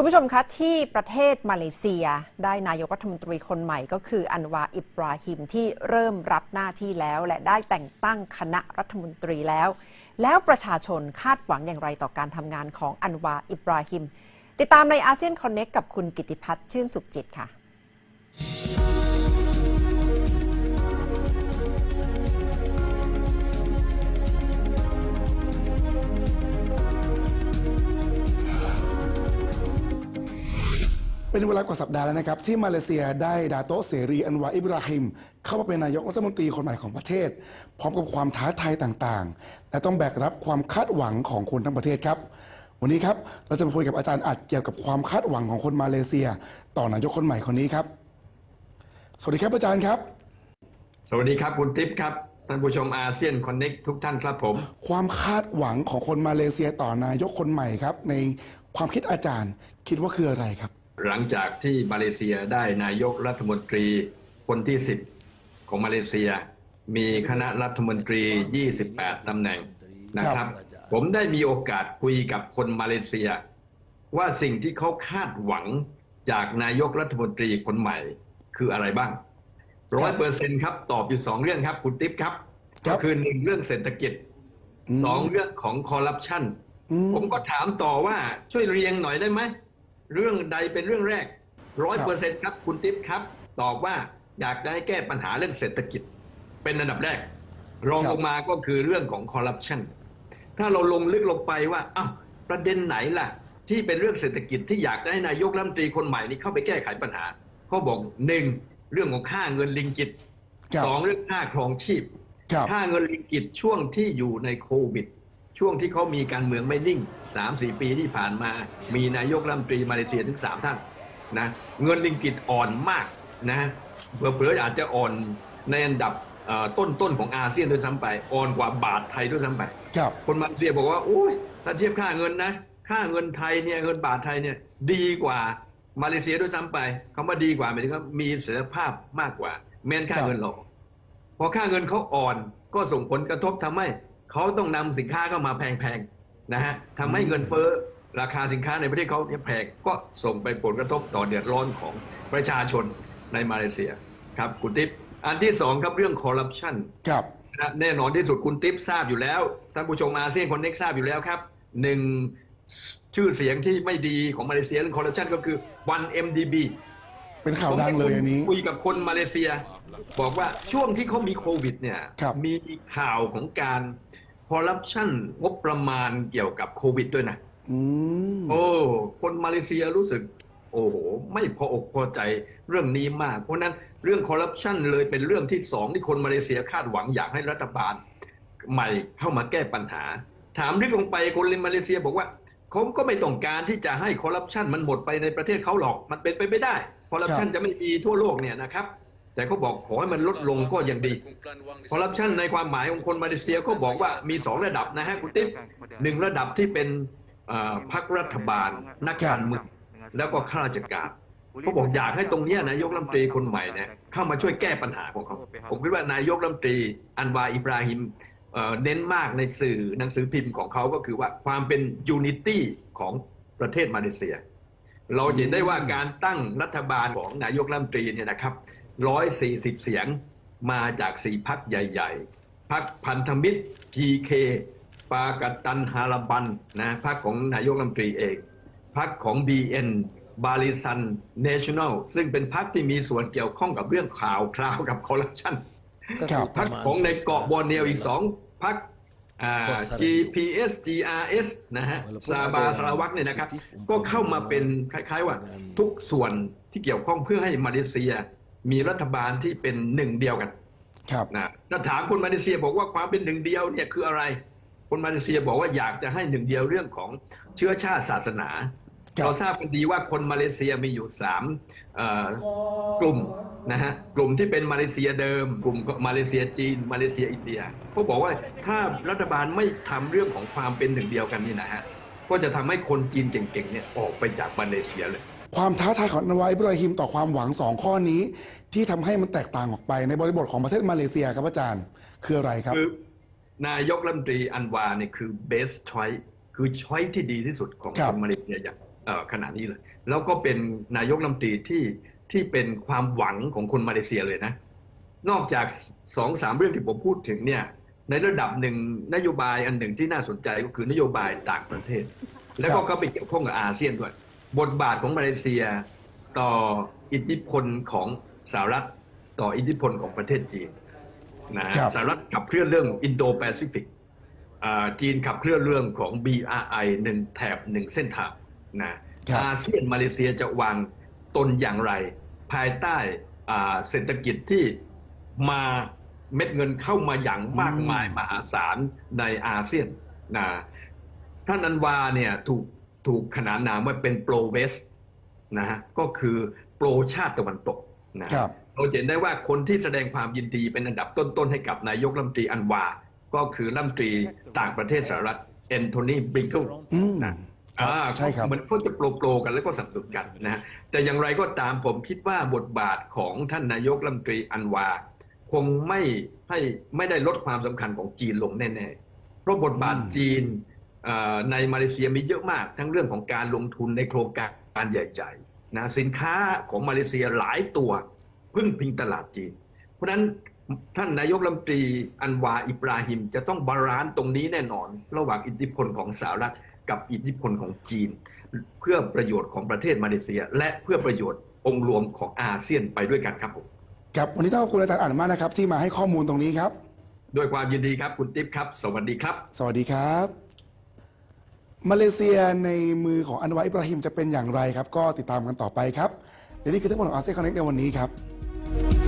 คุณผู้ชมคะที่ประเทศมาเลเซีย ได้นายกรัฐมนตรีคนใหม่ก็คืออันวาอิบราฮิมที่เริ่มรับหน้าที่แล้ว และได้แต่งตั้งคณะรัฐมนตรีแล้ว แล้วประชาชนคาดหวังอย่างไรต่อการทำงานของอันวาอิบราฮิม ติดตามในอาเซียนคอนเน็กกับคุณกิติพัฒน์ชื่นสุขจิตค่ะ เป็นเวลากว่าสัปดาห์แล้วนะครับ ที่มาเลเซียได้ดาโตะเสรีอันวาอิบราฮิม เข้ามาเป็นนายกรัฐมนตรีคนใหม่ของประเทศ พร้อมกับความท้าทายต่างๆ และต้องแบกรับความคาดหวังของคนทั้งประเทศครับ วันนี้ครับเราจะมาคุยกับอาจารย์อัดเกี่ยวกับความคาดหวังของคนมาเลเซีย ต่อนายกคนใหม่คนนี้ครับ สวัสดีครับอาจารย์ครับ สวัสดีครับคุณทิพย์ครับท่านผู้ชมอาเซียนคอนเน็กทุกท่านครับผม ความคาดหวังของคนมาเลเซียต่อนายกคนใหม่ครับ ในความคิดอาจารย์คิดว่าคืออะไรครับ หลังจากที่มาเลเซียได้นายกรัฐมนตรีคนที่ 10 ของมาเลเซีย มีคณะรัฐมนตรี 28ตำแหน่งนะครับ ผมได้มีโอกาสคุยกับคนมาเลเซีย ว่าสิ่งที่เขาคาดหวังจากนายกรัฐมนตรีคนใหม่คืออะไรบ้างร้อยเปอร์เซ็นครับ ตอบอยู่สองเรื่องครับ คุณติ๊บครับครัก็บคือหนึ่งเรื่องเศรษฐกิจสองเรื่องของคอร์รัปชันผมก็ถามต่อว่าช่วยเรียงหน่อยได้ไหม เรื่องใดเป็นเรื่องแรกร้อยเปอร์เซ็นต์ครับคุณติ๊บครับ ตอบว่าอยากจะให้แก้ปัญหาเรื่องเศรษฐกิจ เป็นอันดับแรก รองครับลงมาก็คือเรื่องของคอร์รัปชันถ้าเราลงลึกลงไปว่าอ้าวประเด็นไหนล่ะ ที่เป็นเรื่องเศรษฐกิจที่อยากจะให้นายกรัฐมนตรีคนใหม่นี้เข้าไปแก้ไขปัญหาเขาบอกหนึ่งเรื่องของค่าเงินลิงกิตครับสองเรื่องค่าครองชีพครับค่าเงินลิงกิตช่วงที่อยู่ในโควิด ช่วงที่เขามีการเมืองไม่นิ่ง 3-4 ปีที่ผ่านมา มีนายกรัฐมนตรีมาเลเซียถึง 3 ท่านนะเงินลิงกิตอ่อนมากนะเผลอๆอาจจะอ่อนในอันดับต้นต้นๆของอาเซียนด้วยซ้ำไป อ่อนกว่าบาทไทยด้วยซ้ำไปครับคนมาเลเซียบอกว่าโอ้ยถ้าเทียบค่าเงินนะค่าเงินไทยเนี่ยเงินบาทไทยเนี่ยดีกว่ามาเลเซียด้วยซ้ำไปคำว่าดีกว่าหมายถึงว่ามีเสถียรภาพมากกว่าแม้นค่าครับเงินเราพอค่าเงินเขาอ่อนก็ส่งผลกระทบทำให้ เขาต้องนำสินค้าเข้ามาแพงๆนะฮะทำให้เงินเฟ้อราคาสินค้าในประเทศเขาเนี่ยแพงก็ส่งไปผลกระทบต่อเดือดร้อนของประชาชนในมาเลเซียครับคุณติ๊บอันที่สองครับเรื่องคอร์รัปชันครับนะแน่นอนที่สุดคุณติ๊บทราบอยู่แล้วท่านผู้ชมอาเซียนคนเน็กทราบอยู่แล้วครับหนึ่งชื่อเสียงที่ไม่ดีของมาเลเซียเรื่องคอร์รัปชันก็คือ 1MDB เป็นข่าวดังเลยอันนี้คุยกับคนมาเลเซีย บอกว่าช่วงที่เขามีโควิดเนี่ยครับมีข่าวของการคอร์รัปชันงบประมาณเกี่ยวกับโควิดด้วยนะอืมโอ้คนมาเลเซียรู้สึก โอ้โห ไม่พออกพอใจเรื่องนี้มาก เพราะฉะนั้นเรื่องคอร์รัปชันเลยเป็นเรื่องที่สองที่คนมาเลเซียคาดหวังอยากให้รัฐบาล ใหม่เข้ามาแก้ปัญหา ถามลึกลงไปคนมาเลเซียบอกว่าเขาก็ไม่ต้องการที่จะให้คอร์รัปชันมันหมดไปในประเทศเขาหรอกมันเป็นไปไม่ได้ คอร์รัปชันจะไม่มีทั่วโลกเนี่ยนะครับ แต่เขาบอกขอให้มันลดลงก็ยังดีคอร์รัปชันในความหมายของคนมาเลเซียก็บอกว่ามีสองระดับนะฮะคุณติ๊บหนึ่งระดับที่เป็นเอ่อพรรครัฐบาลนักการเมืองแล้วก็ข้าราชการเขาบอกอยากให้ตรงเนี้ยนายกรัฐมนตรีคนใหม่เนี่ยเข้ามาช่วยแก้ปัญหาของเขาผมคิดว่านายกรัฐมนตรีอันวาอิบราฮิมเอ่อเน้นมากในสื่อหนังสือพิมพ์ของเขาก็คือว่าความเป็นยูนิตี้ของประเทศมาเลเซีย เราจะเห็นได้ว่าการตั้งรัฐบาลของนายกรัฐมนตรีเนี่ยนะครับ140เสียงมาจากสี่พักใหญ่ ๆ พักพันธมิตร PK ปากัตตันฮาราบันนะพักของนายกรัฐมนตรีเองพักของ BN บาลิซันเนชั่นแนลซึ่งเป็นพักที่มีส่วนเกี่ยวข้องกับเรื่องข่าวคราวกับคอร์รัปชันครับพักของในเกาะบอร์เนียวอีกสองพัก GPS GRS นะฮะซาบาสราวักเนี่ยนะครับ ก็เข้ามาเป็นคล้ายๆว่าทุกส่วนที่เกี่ยวข้องเพื่อให้มาเลเซีย มีรัฐบาลที่เป็นหนึ่งเดียวกันครับนะถ้าถามคนมาเลเซียบอกว่าความเป็นหนึ่งเดียวเนี่ยคืออะไร คนมาเลเซียบอกว่าอยากจะให้หนึ่งเดียวเรื่องของเชื้อชาติศาสนาครับ เราทราบกันดีว่าคนมาเลเซียมีอยู่สามเอ่อกลุ่มนะฮะกลุ่มที่เป็นมาเลเซียเดิม กลุ่มมาเลเซียจีน มาเลเซียอินเดียเขาบอกว่าถ้ารัฐบาลไม่ทำเรื่องของความเป็นหนึ่งเดียวกันนี่นะฮะก็จะทำให้คนจีนเก่งๆเนี่ยออกไปจากมาเลเซียเลยความท้าทายของอันวาอิบราฮิมต่อความหวังสองข้อนี้ ที่ทำให้มันแตกต่างออกไปในบริบทของประเทศมาเลเซียครับอาจารย์ คืออะไรครับคือนายกรัฐมนตรีอันวาเนี่ยคือ best choice คือช้อยที่ดีที่สุดของครัคบนมาเลเซียอย่างเอ่อ ขณะนี้เลย แล้วก็เป็นนายกรัฐมนตรีที่ที่เป็นความหวังของคนมาเลเซียเลยนะ นอกจากสองสามเรื่องที่ผมพูดถึงเนี่ยในระดับหนึ่งนโยบายอันหนึ่งที่น่าสนใจก็คือนโยบายต่างประเทศ แล้วก็ครับก็ไปเกี่ยวข้องกับอาเซียนด้วย บทบาทของมาเลเซีย ต่ออิทธิพลของสหรัฐต่ออิทธิพลของประเทศจีนนะฮะครับสหรัฐขับเคลื่อนเรื่องอินโดแปซิฟิกจีนขับเคลื่อนเรื่องของ BRI หนึ่งแถบหนึ่งเส้นทาง นะครับอาเซียนมาเลเซียจะวางตนอย่างไร ภายใต้อ่าเศรษฐกิจที่มาเม็ดเงินเข้ามาอย่างมากมายมหาศาลในอาเซียนนะท่านอันวาเนี่ยถูกถูกขนานนามว่าเป็นโปรเวสนะฮะก็คือโปรชาติตะวันตกนะครับเราจะเห็นได้ว่าคนที่แสดงความยินดีเป็นอันดับต้น ๆ ให้กับนายกรัฐมนตรีอันวา ก็คือรัฐมนตรีต่างประเทศสหรัฐแอนโทนีบริงเกิลอืมนะครับ อ่าใช่ครับเหมือนเขาจะโปรโปรกันแล้วก็สนับสนุนกันนะฮะแต่อย่างไรก็ตามผมคิดว่าบทบาทของท่านนายกรัฐมนตรีอันวา คงไม่ให้ไม่ได้ลดความสำคัญของจีนลงแน่ๆเพราะบทบาทจีนเอ่อในมาเลเซียมีเยอะมาก ทั้งเรื่องของการลงทุนในโครงการใหญ่ๆนะสินค้าของมาเลเซียหลายตัวพึ่งพิงตลาดจีน เพราะฉะนั้นท่านนายกรัฐมนตรีอันวาอิบราฮิม จะต้องบาลานซ์ตรงนี้แน่นอน ระหว่างอิทธิพลของสหรัฐ กับอิทธิพลของจีน เพื่อประโยชน์ของประเทศมาเลเซีย และเพื่อประโยชน์องค์รวมของอาเซียนไปด้วยกันครับผมครับวันนี้ต้องขอบคุณอาจารย์อ่านมากนะครับ ที่มาให้ข้อมูลตรงนี้ครับ ด้วยความยินดีครับคุณติ๊บครับ สวัสดีครับ สวัสดีครับ มาเลเซียในมือของอันวาอิบราฮิมจะเป็นอย่างไรครับ ก็ติดตามกันต่อไปครับเดี๋ยวนี้คือทั้งหมดของอาเซียนคอนเนคในวันนี้ครับ